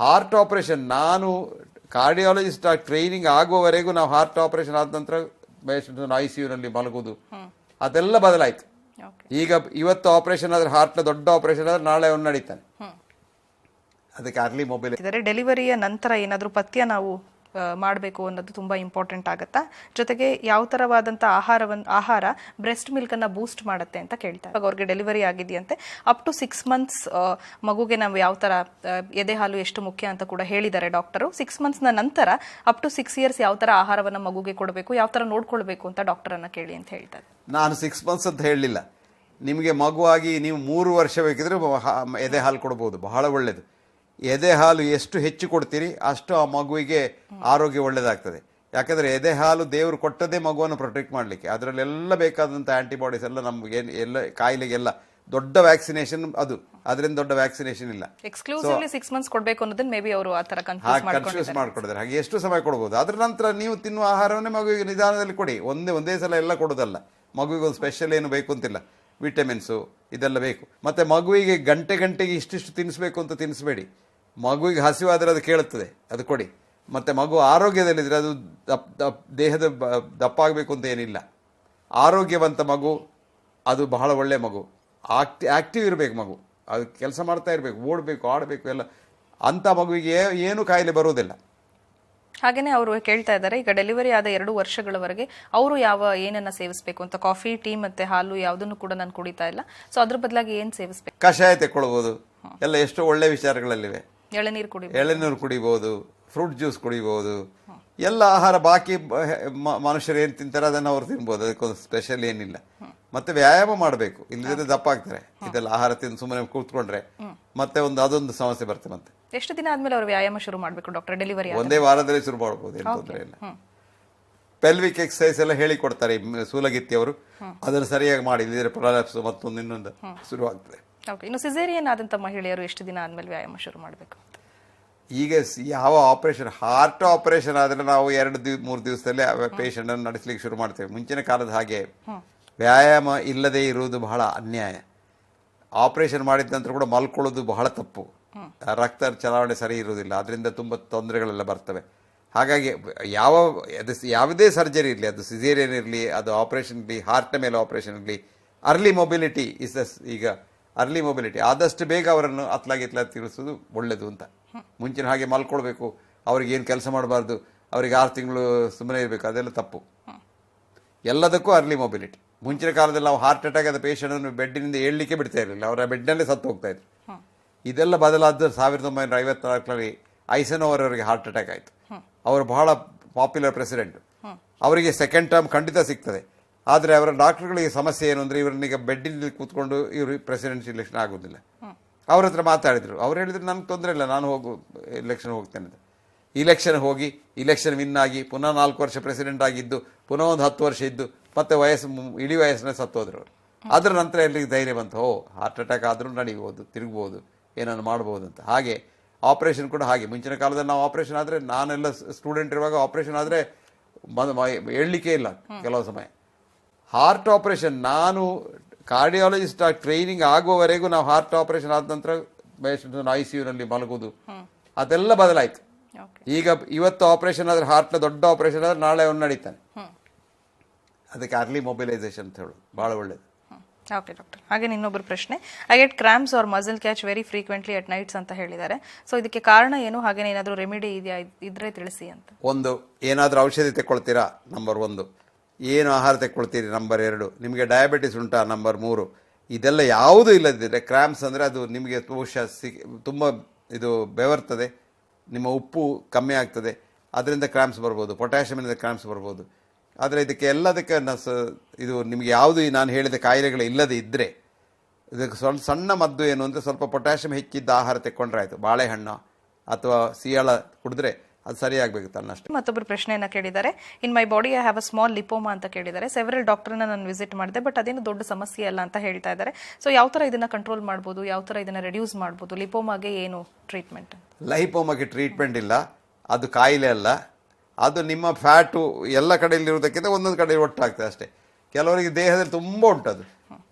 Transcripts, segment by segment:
Heart operation ನಾನು cardiologist training ಆಗುವವರೆಗೂ ನಾವು ಹಾರ್ಟ್ ಆಪರೇಷನ್ ಆದ ನಂತರ ಐ ಸಿ ಯುನಲ್ಲಿ ಮಲಗುವುದು. ಅದೆಲ್ಲ ಬದಲಾಯ್ತು. ಈಗ ಇವತ್ತು ಆಪರೇಷನ್ ಆದ್ರೆ ಹಾರ್ಟ್ನ ದೊಡ್ಡ ಆಪರೇಷನ್ ಆದ್ರೆ ನಾಳೆ ಅವನು ನಡೀತಾನೆ. ಅದಕ್ಕೆ ಅರ್ಲಿ ಮೊಬೈಲ್ ಡೆಲಿವರಿಯ ನಂತರ ಏನಾದರೂ ಪಥ್ಯ ನಾವು ಮಾಡಬೇಕು ಅನ್ನೋದು ತುಂಬ ಇಂಪಾರ್ಟೆಂಟ್ ಆಗುತ್ತಾ? ಜೊತೆಗೆ ಯಾವ ಥರವಾದಂಥ ಆಹಾರವನ್ನು ಆಹಾರ ಬ್ರೆಸ್ಟ್ ಮಿಲ್ಕನ್ನು ಬೂಸ್ಟ್ ಮಾಡುತ್ತೆ ಅಂತ ಕೇಳ್ತಾರೆ ಇವಾಗ ಅವ್ರಿಗೆ ಡೆಲಿವರಿ ಆಗಿದೆಯಂತೆ. ಅಪ್ ಟು ಸಿಕ್ಸ್ ಮಂತ್ಸ್ ಮಗುಗೆ ನಾವು ಯಾವ ಥರ ಎದೆ ಹಾಲು ಎಷ್ಟು ಮುಖ್ಯ ಅಂತ ಕೂಡ ಹೇಳಿದ್ದಾರೆ ಡಾಕ್ಟರು ಸಿಕ್ಸ್ ಮಂತ್ಸ್ನ ನಂತರ ಅಪ್ ಟು ಸಿಕ್ಸ್ ಇಯರ್ಸ್ ಯಾವ ಥರ ಆಹಾರವನ್ನು ಮಗುಗೆ ಕೊಡಬೇಕು, ಯಾವ ಥರ ನೋಡ್ಕೊಳ್ಬೇಕು ಅಂತ ಡಾಕ್ಟರನ್ನು ಕೇಳಿ ಅಂತ ಹೇಳ್ತಾರೆ ನಾನು ಸಿಕ್ಸ್ ಮಂತ್ಸ್ ಅಂತ ಹೇಳಲಿಲ್ಲ. ನಿಮಗೆ ಮಗುವಾಗಿ ನೀವು ಮೂರು ವರ್ಷ ಬೇಕಿದ್ರೆ ಎದೆ ಹಾಲು ಕೊಡ್ಬೋದು. ಬಹಳ ಒಳ್ಳೆಯದು ಎದೆ ಹಾಲು ಎಷ್ಟು ಹೆಚ್ಚು ಕೊಡ್ತೀರಿ ಅಷ್ಟು ಆ ಮಗುವಿಗೆ ಆರೋಗ್ಯ ಒಳ್ಳೆಯದಾಗ್ತದೆ ಯಾಕಂದರೆ ಎದೆ ಹಾಲು ದೇವರು ಕೊಟ್ಟದೇ ಮಗುವನ್ನು ಪ್ರೊಟೆಕ್ಟ್ ಮಾಡಲಿಕ್ಕೆ. ಅದರಲ್ಲೆಲ್ಲ ಬೇಕಾದಂಥ ಆ್ಯಂಟಿಬಾಡೀಸ್ ಎಲ್ಲ ನಮಗೆ ಎಲ್ಲ ಕಾಯಿಲೆಗೆಲ್ಲ ದೊಡ್ಡ ವ್ಯಾಕ್ಸಿನೇಷನ್ ಅದು. ಅದರಿಂದ ದೊಡ್ಡ ವ್ಯಾಕ್ಸಿನೇಷನ್ ಇಲ್ಲ. ಎಕ್ಸ್ಕ್ಲೂಸಿವ್ಲಿ ಸಿಕ್ಸ್ ಮಂತ್ಸ್ ಕೊಡಬೇಕು ಅನ್ನೋದನ್ನ ಮೇ ಬಿ ಅವರು ಆ ಥರ ಕನ್ಫ್ಯೂಸ್ ಮಾಡ್ಕೊಡಿದ್ರೆ ಹಾಗೆ ಎಷ್ಟು ಸಮಯ ಕೊಡ್ಬೋದು? ಅದ್ರ ನಂತರ ನೀವು ತಿನ್ನುವ ಆಹಾರವನ್ನೇ ಮಗುವಿಗೆ ನಿಧಾನದಲ್ಲಿ ಕೊಡಿ. ಒಂದೇ ಒಂದೇ ಸಲ ಎಲ್ಲ ಕೊಡೋದಲ್ಲ. ಮಗುವಿಗೆ ಒಂದು ಸ್ಪೆಷಲ್ ಏನು ಬೇಕು ಅಂತಿಲ್ಲ. ವಿಟಮಿನ್ಸು ಇದೆಲ್ಲ ಬೇಕು. ಮತ್ತೆ ಮಗುವಿಗೆ ಗಂಟೆ ಗಂಟೆಗೆ ಇಷ್ಟಿಷ್ಟು ತಿನ್ನಿಸ್ಬೇಕು ಅಂತ ತಿನ್ನಿಸ್ಬೇಡಿ ಮಗುವಿಗೆ ಹಸಿವಾದರೆ ಅದು ಕೇಳುತ್ತದೆ ಅದು ಕೊಡಿ. ಮತ್ತು ಮಗು ಆರೋಗ್ಯದಲ್ಲಿದ್ದರೆ ಅದು ದಪ್ ದಪ್ ದೇಹದ ದಪ್ಪ ಆಗಬೇಕು ಅಂತ ಏನಿಲ್ಲ. ಆರೋಗ್ಯವಂತ ಮಗು ಅದು ಬಹಳ ಒಳ್ಳೆಯ ಮಗು. ಆಕ್ಟಿ ಆ್ಯಕ್ಟಿವ್ ಇರಬೇಕು ಮಗು. ಅದು ಕೆಲಸ ಮಾಡ್ತಾ ಇರಬೇಕು ಓಡಬೇಕು ಆಡಬೇಕು ಎಲ್ಲ. ಅಂಥ ಮಗುವಿಗೆ ಏನು ಕಾಯಿಲೆ ಬರುವುದಿಲ್ಲ. ಹಾಗೆಯೇ ಅವರು ಕೇಳ್ತಾ ಇದ್ದಾರೆ ಈಗ ಡೆಲಿವರಿ ಆದ ಎರಡು ವರ್ಷಗಳವರೆಗೆ ಅವರು ಯಾವ ಏನನ್ನ ಸೇವಿಸಬೇಕು ಅಂತ ಕಾಫಿ ಟೀ ಮತ್ತೆ ಹಾಲು ಯಾವುದನ್ನು ಕೂಡ ನಾನು ಕುಡಿತಾ ಇಲ್ಲ. ಸೊ ಅದ್ರ ಬದಲಾಗಿ ಏನು ಸೇವಿಸಬೇಕು? ಕಷಾಯ ತೆಕ್ಕೊಳ್ಬೋದು. ಎಲ್ಲ ಎಷ್ಟೋ ಒಳ್ಳೆ ವಿಚಾರಗಳಲ್ಲಿವೆ. ಎಳನೀರು ಕುಡಿ ಎಳೆನೀರು ಕುಡಿಬೋದು ಫ್ರೂಟ್ ಜ್ಯೂಸ್ ಕುಡಿಬೋದು. ಎಲ್ಲ ಆಹಾರ ಬಾಕಿ ಮನುಷ್ಯರು ಏನು ತಿಂತಾರೆ ಅದನ್ನು ಅವ್ರು ತಿನ್ಬೋದು ಅದಕ್ಕೊಂದು ಸ್ಪೆಷಲ್ ಏನಿಲ್ಲ. ಮತ್ತೆ ವ್ಯಾಯಾಮ ಮಾಡಬೇಕು. ಇಲ್ಲದಿದ್ರೆ ದಪ್ಪ ಆಗ್ತಾರೆ ಇದೆಲ್ಲ ಆಹಾರ ತಿಂದು ಸುಮ್ಮನೆ ಕೂತ್ಕೊಂಡ್ರೆ ಮತ್ತೆ ಒಂದು ಅದೊಂದು ಸಮಸ್ಯೆ ಬರ್ತದೆ ಮತ್ತೆ. ಎಷ್ಟು ದಿನ ಆದ್ಮೇಲೆ ಅವರು ವ್ಯಾಯಾಮ ಶುರು ಮಾಡಬೇಕು ಡಾಕ್ಟರ್ ಡೆಲಿವರಿ ಒಂದೇ ವಾರದಲ್ಲಿ ಶುರು ಮಾಡ್ಬೋದು ಏನು ತೊಂದರೆ ಇಲ್ಲ. ಪೆಲ್ವಿಕ್ ಎಕ್ಸಸೈಸ್ ಎಲ್ಲ ಹೇಳಿ ಕೊಡ್ತಾರೆ ಸೂಲಗಿತ್ತಿ ಅವರು. ಅದನ್ನು ಸರಿಯಾಗಿ ಮಾಡಿ ಇಲ್ಲದಿದ್ರೆ ಪ್ರೊಲಾಪ್ಸ್ ಮತ್ತೊಂದು ಇನ್ನೊಂದು ಶುರುವಾಗ್ತದೆ. ಓಕೆ ಇನ್ನು ಸಿಸೇರಿಯನ್ ಆದಂತ ಮಹಿಳೆಯರು ಎಷ್ಟು ದಿನ ಆದ್ಮೇಲೆ ವ್ಯಾಯಾಮ ಶುರು ಮಾಡಬೇಕು ಈಗ ಯಾವ ಆಪರೇಷನ್ ಹಾರ್ಟ್ ಆಪರೇಷನ್ ಆದರೆ ನಾವು ಎರಡು ದಿವ್ ಮೂರು ದಿವಸದಲ್ಲಿ ಪೇಷಂಟ್ ಅನ್ನು ನಡೆಸಲಿಕ್ಕೆ ಶುರು ಮಾಡ್ತೇವೆ. ಮುಂಚಿನ ಕಾಲದ ಹಾಗೆ ವ್ಯಾಯಾಮ ಇಲ್ಲದೆ ಇರುವುದು ಬಹಳ ಅನ್ಯಾಯ. ಆಪರೇಷನ್ ಮಾಡಿದ ನಂತರ ಕೂಡ ಮಲ್ಕೊಳ್ಳೋದು ಬಹಳ ತಪ್ಪು. ರಕ್ತ ಚಲಾವಣೆ ಸರಿ ಇರುವುದಿಲ್ಲ. ಅದರಿಂದ ತುಂಬ ತೊಂದರೆಗಳೆಲ್ಲ ಬರ್ತವೆ. ಹಾಗಾಗಿ ಯಾವ ಅದು ಯಾವುದೇ ಸರ್ಜರಿ ಇರಲಿ ಅದು ಸಿಸೇರಿಯನ್ ಇರಲಿ ಅದು ಆಪರೇಷನ್ ಇರಲಿ ಹಾರ್ಟ್ನ ಮೇಲೆ ಆಪರೇಷನ್ ಇರಲಿ ಅರ್ಲಿ ಮೊಬಿಲಿಟಿ ಇಸ್ ಈಗ ಅರ್ಲಿ ಮೊಬಿಲಿಟಿ ಆದಷ್ಟು ಬೇಗ ಅವರನ್ನು ಅತ್ಲಾಗಿತ್ಲ ತಿಳಿಸೋದು ಒಳ್ಳೆಯದು ಅಂತ. ಮುಂಚಿನ ಹಾಗೆ ಮಲ್ಕೊಳ್ಬೇಕು. ಅವ್ರಿಗೆ ಏನು ಕೆಲಸ ಮಾಡಬಾರ್ದು. ಅವರಿಗೆ ಆರು ತಿಂಗಳು ಸುಮ್ಮನೆ ಇರಬೇಕು. ಅದೆಲ್ಲ ತಪ್ಪು. ಎಲ್ಲದಕ್ಕೂ ಅರ್ಲಿ ಮೊಬಿಲಿಟಿ ಮುಂಚಿನ ಕಾಲದಲ್ಲಿ ನಾವು ಹಾರ್ಟ್ ಅಟ್ಯಾಕ್ ಆದ ಪೇಷಂಟನ್ನು ಬೆಡ್ಡಿನಿಂದ ಏಳಲಿಕ್ಕೆ ಬಿಡ್ತಾ ಇರಲಿಲ್ಲ. ಅವರ ಬೆಡ್ನಲ್ಲೇ ಸತ್ತು ಹೋಗ್ತಾ ಇದ್ರು. ಇದೆಲ್ಲ ಬದಲಾದ ಸಾವಿರದ ಒಂಬೈನೂರ ಐವತ್ನಾಲ್ಕರಲ್ಲಿ ಓವರ್ ಅವರಿಗೆ ಹಾರ್ಟ್ ಅಟ್ಯಾಕ್ ಆಯಿತು. ಅವರು ಬಹಳ ಪಾಪ್ಯುಲರ್ ಪ್ರೆಸಿಡೆಂಟ್ ಅವರಿಗೆ ಸೆಕೆಂಡ್ ಟರ್ಮ್ ಖಂಡಿತ ಸಿಗ್ತದೆ. ಆದರೆ ಅವರ ಡಾಕ್ಟರ್ಗಳಿಗೆ ಸಮಸ್ಯೆ ಏನು ಅಂದರೆ ಇವರನ್ನೀಗ ಬೆಡ್ಡಿನಲ್ಲಿ ಕೂತ್ಕೊಂಡು ಇವರು ಪ್ರೆಸಿಡೆನ್ಸಿ ಇಲೆಕ್ಷನ್ ಆಗೋದಿಲ್ಲ. ಅವ್ರ ಹತ್ರ ಮಾತಾಡಿದರು. ಅವ್ರು ಹೇಳಿದ್ರು ನನಗೆ ತೊಂದರೆ ಇಲ್ಲ ನಾನು ಹೋಗು ಇಲೆಕ್ಷನ್ ಹೋಗ್ತೇನೆ ಅಂತ. ಇಲೆಕ್ಷನ್ ಹೋಗಿ ಇಲೆಕ್ಷನ್ ವಿನ್ ಆಗಿ ಪುನಃ ನಾಲ್ಕು ವರ್ಷ ಪ್ರೆಸಿಡೆಂಟ್ ಆಗಿದ್ದು ಪುನಃ ಒಂದು ಹತ್ತು ವರ್ಷ ಇದ್ದು ಮತ್ತೆ ವಯಸ್ಸು ಇಳಿ ವಯಸ್ಸಿನ ಸತ್ತೋದ್ರು. ಅದರ ನಂತರ ಎಲ್ಲಿಗೆ ಧೈರ್ಯ ಬಂತು? ಓ ಹಾರ್ಟ್ ಅಟ್ಯಾಕ್ ಆದರೂ ನಡಿಬೋದು ತಿರುಗ್ಬೋದು ಏನನ್ನು ಮಾಡ್ಬೋದು ಅಂತ. ಹಾಗೆ ಆಪರೇಷನ್ ಕೂಡ ಹಾಗೆ. ಮುಂಚಿನ ಕಾಲದಲ್ಲಿ ನಾವು ಆಪರೇಷನ್ ಆದರೆ ನಾನೆಲ್ಲ ಸ್ಟೂಡೆಂಟ್ ಇರುವಾಗ ಆಪರೇಷನ್ ಆದರೆ ಹೇಳಲಿಕ್ಕೆ ಇಲ್ಲ ಕೆಲವು ಸಮಯ. ಹಾರ್ಟ್ ಆಪರೇಷನ್ ನಾನು ಕಾರ್ಡಿಯಾಲಜಿಸ್ಟ್ ಟ್ರೈನಿಂಗ್ ಆಗುವವರೆಗೂ ನಾವು ಹಾರ್ಟ್ ಆಪರೇಷನ್ ಆದ ನಂತರ ಐ ಸಿ ಯುನಲ್ಲಿ ಮಲಗುವುದು ಅದೆಲ್ಲ ಬದಲಾಯ್ತು. ಈಗ ಇವತ್ತು ಆಪರೇಷನ್ ಆದ್ರೆ ಹಾರ್ಟ್ನ ದೊಡ್ಡ ಆಪರೇಷನ್ ಆದ್ರೆ ನಾಳೆ ಅವನು ನಡೀತಾನೆ. ಅದಕ್ಕೆ ಅರ್ಲಿ ಮೊಬಿಲೈಸೇಷನ್ ಅಂತ ಹೇಳೋದು ಭಾಳ ಒಳ್ಳೇದು. Okay doctor. ಹಾಗೆ ಇನ್ನೊಬ್ಬರು ಪ್ರಶ್ನೆ. I get cramps or muscle catch very frequently at nights ಅಂತ ಹೇಳಿದ್ದಾರೆ. ಸೊ ಇದಕ್ಕೆ ಕಾರಣ ಏನು? ಹಾಗೆ ಏನಾದರೂ ರೆಮಿಡಿ ಇದೆಯಾ? ಇದ್ರೆ ತಿಳಿಸಿ ಅಂತ. ಒಂದು ಏನಾದರೂ ಔಷಧಿ ತೆಕ್ಕೊಳ್ತೀರಾ? ನಂಬರ್ ಒಂದು. ಏನು ಆಹಾರ ತೆಕ್ಕೊಳ್ತೀರಿ? ನಂಬರ್ ಎರಡು. ನಿಮಗೆ ಡಯಾಬಿಟಿಸ್ ಉಂಟಾ? ನಂಬರ್ ಮೂರು. ಇದೆಲ್ಲ ಯಾವುದು ಇಲ್ಲದಿದ್ದರೆ ಕ್ರ್ಯಾಮ್ಸ್ ಅಂದರೆ ಅದು ನಿಮಗೆ ಬಹುಶಃ ಸಿ, ತುಂಬ ಇದು ಬೆವರ್ತದೆ. ನಿಮ್ಮ ಉಪ್ಪು ಕಮ್ಮಿ ಆಗ್ತದೆ. ಅದರಿಂದ ಕ್ರ್ಯಾಂಪ್ಸ್ ಬರ್ಬೋದು. ಪೊಟ್ಯಾಷಿಯಮಿಂದ ಕ್ರ್ಯಾಂಪ್ಸ್ ಬರ್ಬೋದು. ಆದರೆ ಇದಕ್ಕೆ ಎಲ್ಲದಕ್ಕೆ ಸ, ಇದು ನಿಮಗೆ ಯಾವುದು ನಾನು ಹೇಳಿದ ಕಾಯಿಲೆಗಳು ಇಲ್ಲದೇ ಇದ್ದರೆ ಇದಕ್ಕೆ ಸ್ವಲ್ಪ ಸಣ್ಣ ಮದ್ದು ಏನು ಅಂದರೆ ಸ್ವಲ್ಪ ಪೊಟ್ಯಾಷಿಯಮ್ ಹೆಚ್ಚಿದ್ದ ಆಹಾರ ತೆಕ್ಕೊಂಡ್ರೆ ಆಯಿತು. ಬಾಳೆಹಣ್ಣು ಅಥವಾ ಸಿಯಾಳ ಕುಡಿದ್ರೆ ಅದು ಸರಿಯಾಗಬೇಕು ತನ್ನಷ್ಟೇ ಮತ್ತೊಬ್ಬರು ಪ್ರಶ್ನೆಯನ್ನ ಕೇಳಿದ್ದಾರೆ. In my body I have a small lipoma ಅಂತ ಕೇಳಿದ್ದಾರೆ. ಸೆವೆರಲ್ ಡಾಕ್ಟರ್ನ ನಾನು ವಿಸಿಟ್ ಮಾಡಿದೆ ಬಟ್ ಅದೇನು ದೊಡ್ಡ ಸಮಸ್ಯೆ ಅಲ್ಲ ಅಂತ ಹೇಳ್ತಾ ಇದ್ದಾರೆ. ಸೊ ಯಾವ ಥರ ಇದನ್ನ ಕಂಟ್ರೋಲ್ ಮಾಡ್ಬೋದು? ಯಾವ ಥರ ಇದನ್ನ ರೆಡ್ಯೂಸ್ ಮಾಡ್ಬೋದು? ಲಿಪೋಮಾಗೆ ಏನು ಟ್ರೀಟ್ಮೆಂಟ್ ಲೈಪೋಮಾಗೆ ಟ್ರೀಟ್ಮೆಂಟ್ ಇಲ್ಲ. ಅದು ಕಾಯಿಲೆ ಅಲ್ಲ. ಅದು ನಿಮ್ಮ ಫ್ಯಾಟು ಎಲ್ಲ ಕಡೆಯಲ್ಲಿರೋದಕ್ಕಿಂತ ಒಂದೊಂದು ಕಡೆ ಒಟ್ಟಾಗ್ತದೆ ಅಷ್ಟೇ. ಕೆಲವರಿಗೆ ದೇಹದಲ್ಲಿ ತುಂಬ ಉಂಟದು.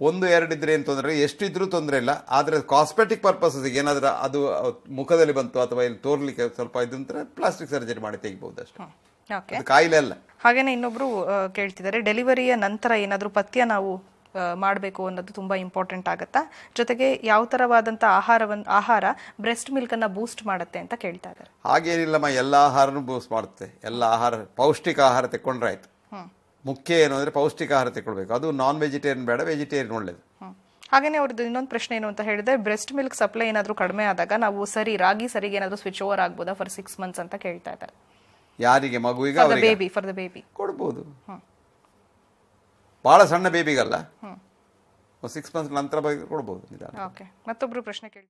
ಒಂದು ಎರಡು ಇದ್ರೆ ಏನು ತೊಂದರೆ? ಎಷ್ಟಿದ್ರೂ ತೊಂದರೆ ಇಲ್ಲ. ಆದರೆ ಕಾಸ್ಮೆಟಿಕ್ ಪರ್ಪಸಸ್ಗೆ ಏನಾದರೂ ಅದು ಮುಖದಲ್ಲಿ ಬಂತು ಅಥವಾ ಇಲ್ಲಿ ತೋರ್ಲಿಕ್ಕೆ ಸ್ವಲ್ಪ ಇದಂದ್ರೆ ಪ್ಲಾಸ್ಟಿಕ್ ಸರ್ಜರಿ ಮಾಡಿ ತೆಗಿಬಹುದು ಅಷ್ಟೇ. ಕಾಯಿಲೆ ಅಲ್ಲ. ಹಾಗೇನೆ ಇನ್ನೊಬ್ರು ಕೇಳ್ತಿದ್ದಾರೆ ಡೆಲಿವರಿಯ ನಂತರ ಏನಾದರೂ ಪಥ್ಯ ನಾವು ಮಾಡಬೇಕು ಅನ್ನೋದು ತುಂಬಾ ಇಂಪಾರ್ಟೆಂಟ್ ಆಗುತ್ತಾ? ಜೊತೆಗೆ ಯಾವ ಥರವಾದಂಥ ಆಹಾರವನ್ನು ಆಹಾರ ಬ್ರೆಸ್ಟ್ ಮಿಲ್ಕ್ ಅನ್ನ ಬೂಸ್ಟ್ ಮಾಡುತ್ತೆ ಅಂತ ಕೇಳ್ತಾ ಇದ್ದಾರೆ. ಹಾಗೇನಿಲ್ಲಮ್ಮ ಎಲ್ಲ ಆಹಾರನೂ ಬೂಸ್ಟ್ ಮಾಡುತ್ತೆ. ಎಲ್ಲ ಆಹಾರ ಪೌಷ್ಟಿಕ ಆಹಾರ ತೆಕ್ಕೊಂಡ್ರೆ ಆಯ್ತು. ಮುಖ್ಯ ಏನು ಅಂದರೆ ಪೌಷ್ಟಿಕ ಆಹಾರ ತಗೊಳ್ಬೇಕು ಅದು ನಾನ್ ವೆಜಿಟೇರಿಯನ್ ಬೇಡ ವೆಜಿಟೇರಿಯನ್ ಒಳ್ಳೇದು. ಹಾಗೇನೇ ಅವ್ರದ್ದು ಇನ್ನೊಂದು ಪ್ರಶ್ನೆ ಏನು ಅಂತ ಹೇಳಿದ್ರೆ ಬ್ರೆಸ್ಟ್ ಮಿಲ್ಕ್ ಸಪ್ಲೈ ಏನಾದರೂ ಕಡಿಮೆ ಆದಾಗ ನಾವು ಸರಿ ರಾಗಿ ಸರಿಗೆ ಏನಾದರೂ ಸ್ವಿಚ್ ಓವರ್ ಆಗ್ಬೋದಾ ಫಾರ್ ಸಿಕ್ಸ್ ಮಂತ್ಸ್ ಅಂತ ಕೇಳ್ತಾ ಇದ್ದಾರೆ. ಯಾರಿಗೆ? ಮಗುವಿಗೆ ಬೇಬಿ ಫಾರ್ ದ ಬೇಬಿ ಕೊಡ್ಬೋದು. ಭಾಳ ಸಣ್ಣ ಬೇಬಿಗಲ್ಲ ಸಿಕ್ಸ್ ಮಂತ್ಸ್ ನಂತರ ಬಗ್ಗೆ ಕೊಡ್ಬೋದು ಓಕೆ ಮತ್ತೊಬ್ಬರು ಪ್ರಶ್ನೆ ಕೇಳಿ